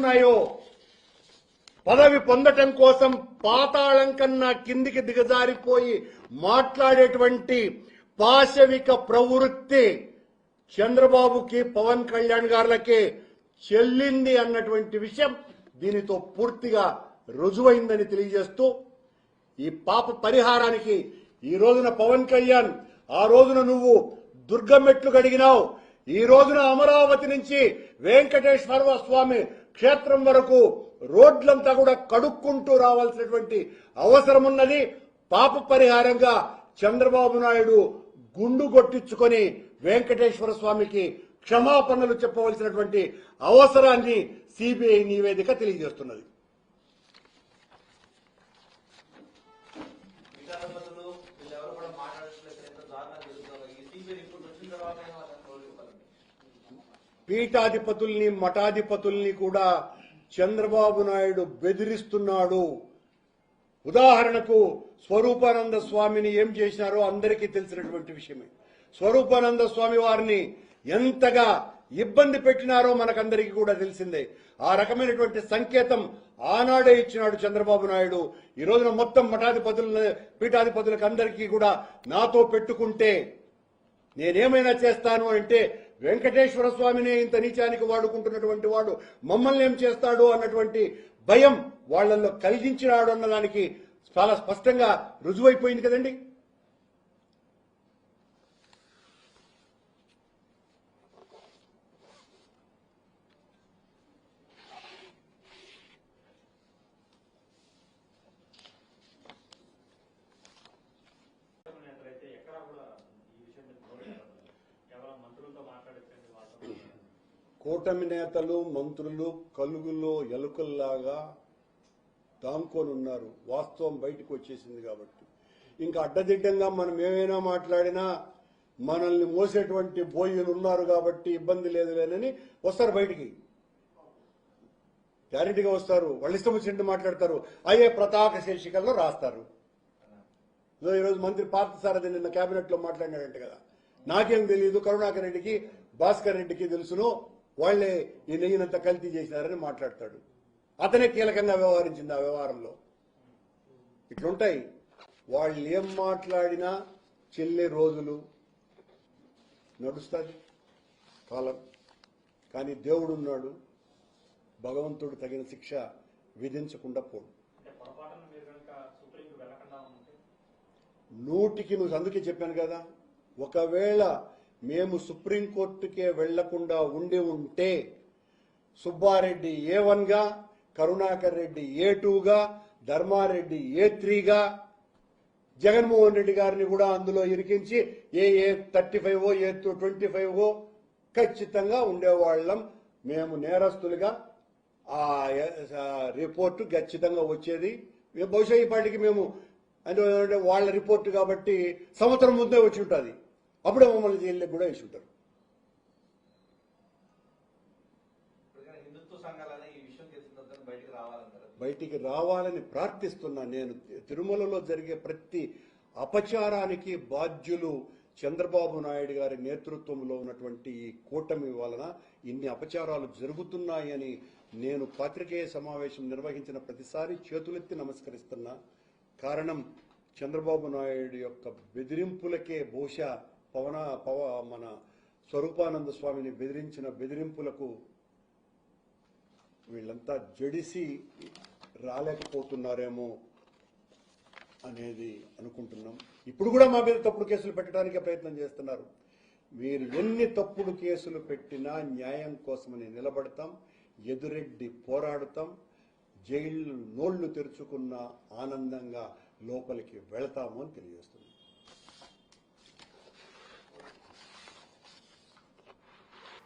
ఉన్నాయో పదవి పొందటం కోసం పాతాళం కన్నా కిందికి దిగజారిపోయి మాట్లాడేటువంటి పాశవిక ప్రవృత్తి చంద్రబాబుకి పవన్ కళ్యాణ్ గారులకి చెల్లింది అన్నటువంటి విషయం దీనితో పూర్తిగా రుజువైందని తెలియజేస్తూ ఈ పాప పరిహారానికి ఈ రోజున పవన్ కళ్యాణ్ ఆ రోజున నువ్వు దుర్గమెట్లు గడిగినావు ఈ రోజున అమరావతి నుంచి వెంకటేశ్వర స్వామి క్షేత్రం వరకు రోడ్లంతా కూడా కడుక్కుంటూ రావాల్సినటువంటి అవసరం ఉన్నది పాప పరిహారంగా చంద్రబాబు నాయుడు గుండు కొట్టించుకొని వెంకటేశ్వర స్వామికి క్షమాపణలు చెప్పవలసినటువంటి అవసరాన్ని సిబిఐ నివేదిక తెలియజేస్తున్నది. తర్వాత వీళ్ళెవరు కూడా మాట్లాడట్లేదు ఎంత దారుణంగా జరుగుతుందో ఈ సిబిఐ రిపోర్ట్ వచ్చిన తర్వాత వాళ్ళని రోజు ఇవ్వాలండి పీఠాధిపతుల్ని మఠాధిపతుల్ని కూడా చంద్రబాబు నాయుడు బెదిరిస్తున్నాడు. ఉదాహరణకు స్వరూపానంద స్వామిని ఏం చేసినారో అందరికీ తెలిసినటువంటి విషయమే. స్వరూపానంద స్వామి వారిని ఎంతగా ఇబ్బంది పెట్టినారో మనకందరికీ కూడా తెలిసిందే. ఆ రకమైనటువంటి సంకేతం ఆనాడే ఇచ్చినాడు చంద్రబాబు నాయుడు. ఈ రోజున మొత్తం మఠాధిపతుల పీఠాధిపతులకు అందరికీ కూడా నాతో పెట్టుకుంటే నేనేమైనా చేస్తాను అంటే వెంకటేశ్వర స్వామిని ఇంత నీచానికి వాడుకుంటున్నటువంటి వాడు మమ్మల్ని ఏం చేస్తాడు అన్నటువంటి భయం వాళ్ళల్లో కలిగించినాడు అన్నదానికి చాలా స్పష్టంగా రుజువైపోయింది కదండి నేతలైతే ఎక్కడా కూడా ఈ విషయం మీద పోరాడారు కేవలం మంత్రులతో మాట్లాడించండి వాళ్ళతో కూటమి నేతలు మంత్రులు కలుగులో ఎలుకల్లాగా దాంకొని ఉన్నారు వాస్తవం బయటకు వచ్చేసింది కాబట్టి. ఇంకా అడ్డదిడ్డంగా మనం ఏమైనా మాట్లాడినా మనల్ని మోసేటువంటి బోయ్యులు ఉన్నారు కాబట్టి ఇబ్బంది లేదు లేనని వస్తారు బయటికి. గ్యారెంటీగా వస్తారు. వాళ్ళు ఇష్టం వచ్చినట్టు మాట్లాడతారు. అయ్యే ప్రతాక శీర్షికల్లో రాస్తారు. ఈరోజు మంత్రి పార్థసారథి నిన్న కేబినెట్లో మాట్లాడినాడంట కదా. నాకేం తెలియదు కరుణాకర్ రెడ్డికి భాస్కర్ రెడ్డికి తెలుసును. వాళ్ళే ఈ నెయ్యినంత కల్తీ చేసినారని మాట్లాడతాడు. అతనే కీలకంగా వ్యవహరించింది ఆ వ్యవహారంలో. ఇట్లుంటాయి. వాళ్ళు ఏం మాట్లాడినా చెల్లే రోజులు నడుస్తుంది. కాలం. కానీ దేవుడు ఉన్నాడు. భగవంతుడు తగిన శిక్ష విధించకుండా పోడు. నూటికి నువ్వు అందుకే చెప్పాను కదా ఒకవేళ మేము సుప్రీంకోర్టుకే వెళ్ళకుండా ఉండి ఉంటే సుబ్బారెడ్డి ఏ వన్గా కరుణాకర్ రెడ్డి ఏ టూగా ధర్మారెడ్డి ఏ త్రీగా జగన్మోహన్ రెడ్డి గారిని కూడా అందులో ఇరికించి A A thirty five A twenty five ఖచ్చితంగా ఉండేవాళ్ళం. మేము నేరస్తులుగా ఆ రిపోర్టు ఖచ్చితంగా వచ్చేది. బహుశా ఈ పాటికి మేము అంటే వాళ్ళ రిపోర్టు కాబట్టి సంవత్సరం ముందే వచ్చి ఉంటుంది. అప్పుడే మమ్మల్ని జైల్లోకి కూడా వేసి ఉంటారు. బయటికి రావాలని ప్రార్థిస్తున్నా నేను. తిరుమలలో జరిగే ప్రతి అపచారానికి బాధ్యులు చంద్రబాబు నాయుడు గారి నేతృత్వంలో ఉన్నటువంటి ఈ కూటమి వలన ఇన్ని అపచారాలు జరుగుతున్నాయని నేను పాత్రికేయ సమావేశం నిర్వహించిన ప్రతిసారి చేతులెత్తి నమస్కరిస్తున్నా. కారణం చంద్రబాబు నాయుడు యొక్క బెదిరింపులకే బహుశా పవన పవ మన స్వరూపానంద స్వామిని బెదిరించిన బెదిరింపులకు వీళ్ళంతా జడిసి రాలేకపోతున్నారేమో అనేది అనుకుంటున్నాం. ఇప్పుడు కూడా మా మీద తప్పుడు కేసులు పెట్టడానికి ప్రయత్నం చేస్తున్నారు. మీరు ఎన్ని తప్పుడు కేసులు పెట్టినా న్యాయం కోసమని నిలబడతాం ఎదురెడ్డి పోరాడతాం జైళ్ళు నోళ్ళు తెరుచుకున్న ఆనందంగా లోపలికి వెళతాము అని తెలియజేస్తున్నాం.